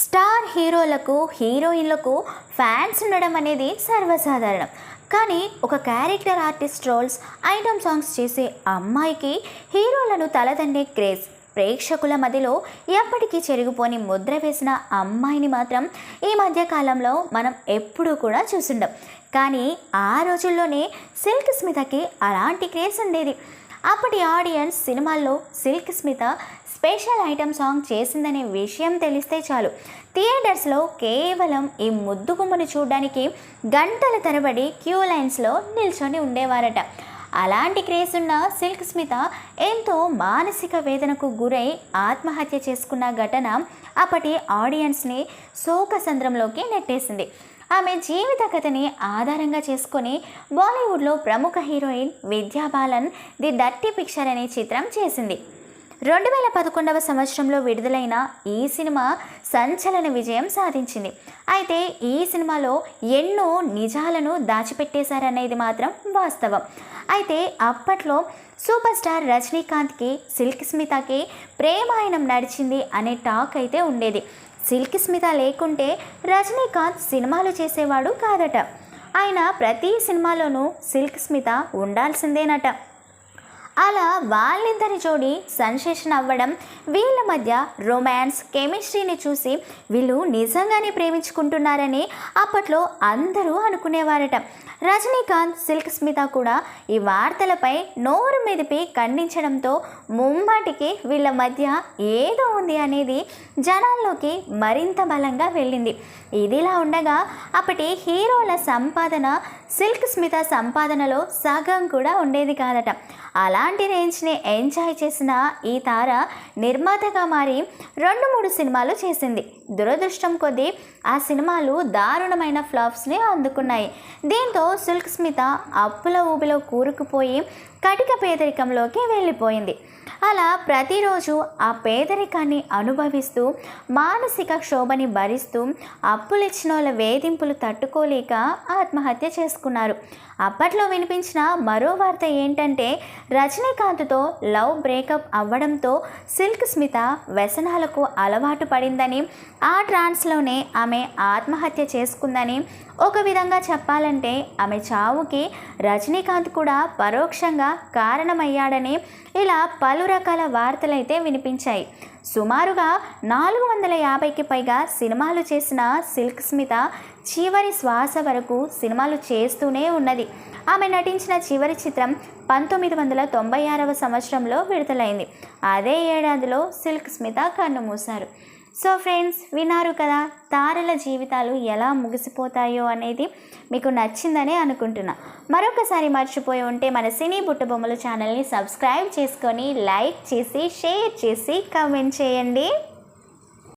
Star హీరోలకు హీరోయిన్లకు fans ఉండడం అనేది సర్వసాధారణం. కానీ ఒక character artist roles item songs చేసే అమ్మాయికి హీరోలను తలదండే క్రేజ్. ప్రేక్షకుల మధ్యలో ఎప్పటికీ చెరిగిపోని ముద్ర వేసిన అమ్మాయిని మాత్రం ఈ మధ్యకాలంలో మనం ఎప్పుడూ కూడా చూసుండం కానీ ఆ రోజుల్లోనే సిల్క్ స్మితకి అలాంటి క్రేజ్ ఉండేది. అప్పటి ఆడియన్స్ సినిమాల్లో Silk Smitha special item song చేసిందనే విషయం తెలిస్తే చాలు. థియేటర్స్లో కేవలం ఈ ముద్దుగుమ్మను చూడడానికి గంటల తరబడి క్యూ లైన్స్లో నిల్చొని ఉండేవారట. అలాంటి క్రేజ్ ఉన్న సిల్క్ స్మిత ఎంతో మానసిక వేదనకు గురై ఆత్మహత్య చేసుకున్న ఘటన అప్పటి ఆడియన్స్ని శోకసంద్రంలోకి నెట్టేసింది. ఆమె జీవిత కథని ఆధారంగా చేసుకొని బాలీవుడ్లో ప్రముఖ హీరోయిన్ విద్యా బాలన్ ది డర్టీ పిక్చర్ అనే చిత్రం చేసింది. రెండు వేల పదకొండవ సంవత్సరంలో విడుదలైన ఈ సినిమా సంచలన విజయం సాధించింది. అయితే ఈ సినిమాలో ఎన్నో నిజాలను దాచిపెట్టేశారనేది మాత్రం వాస్తవం. అయితే అప్పట్లో సూపర్ స్టార్ రజనీకాంత్కి సిల్క్ స్మితకి ప్రేమాయణం నడిచింది అనే టాక్ అయితే ఉండేది. సిల్క్ స్మిత లేకుంటే రజనీకాంత్ సినిమాలు చేసేవాడు కాదట. ఆయన ప్రతి సినిమాలోనూ సిల్క్ స్మిత ఉండాల్సిందేనట. అలా వాళ్ళిద్దరి జోడి సన్సేషన్ అవ్వడం వీళ్ళ మధ్య రొమాన్స్ కెమిస్ట్రీని చూసి వీళ్ళు నిజంగానే ప్రేమించుకుంటున్నారని అప్పట్లో అందరూ అనుకునేవారట. రజనీకాంత్ సిల్క్ స్మిత కూడా ఈ వార్తలపై నోరు మెదిపి ఖండించడంతో ముమ్మాటికి వీళ్ళ మధ్య ఏదో ఉంది అనేది జనాల్లోకి మరింత బలంగా వెళ్ళింది. ఇదిలా ఉండగా అప్పటి హీరోల సంపాదన సిల్క్ స్మిత సంపాదనలో సగం కూడా ఉండేది కాదట. అలాంటి రేంజ్ని ఎంజాయ్ చేసిన ఈ తార నిర్మాతగా మారి రెండు మూడు సినిమాలు చేసింది. దురదృష్టం కొద్దీ ఆ సినిమాలు దారుణమైన ఫ్లాప్స్ని అందుకున్నాయి. దీంతో సిల్క్ స్మిత అప్పుల ఊబిలో కూరుకుపోయి కటిక పేదరికంలోకి వెళ్ళిపోయింది. అలా ప్రతిరోజు ఆ పేదరికాన్ని అనుభవిస్తూ మానసిక క్షోభని భరిస్తూ అప్పులిచ్చిన వాళ్ళ వేధింపులు తట్టుకోలేక ఆత్మహత్య చేసుకున్నారు. అప్పట్లో వినిపించిన మరో వార్త ఏంటంటే రజనీకాంత్తో లవ్ బ్రేకప్ అవ్వడంతో సిల్క్ స్మిత వ్యసనాలకు అలవాటు పడిందని ఆ ట్రాన్స్లోనే ఆమె ఆత్మహత్య చేసుకుందని ఒక విధంగా చెప్పాలంటే ఆమె చావుకి రజనీకాంత్ కూడా పరోక్షంగా కారణమయ్యాడని ఇలా పలు రకాల వార్తలైతే వినిపించాయి. సుమారుగా నాలుగు వందల యాభైకి పైగా సినిమాలు చేసిన సిల్క్ స్మిత చివరి శ్వాస వరకు సినిమాలు చేస్తూనే ఉన్నది. ఆమె నటించిన చివరి చిత్రం పంతొమ్మిది వందల తొంభై ఆరవ సంవత్సరంలో విడుదలైంది. అదే ఏడాదిలో సిల్క్ స్మిత కన్నుమూశారు. సో ఫ్రెండ్స్ విన్నారు కదా తారల జీవితాలు ఎలా ముగిసిపోతాయో అనేది మీకు నచ్చిందనే అనుకుంటున్నా. మరొకసారి మర్చిపోయి ఉంటే మన సినీ బుట్టబొమ్మలు ఛానల్ని సబ్స్క్రైబ్ చేసుకొని లైక్ చేసి షేర్ చేసి కమెంట్ చేయండి.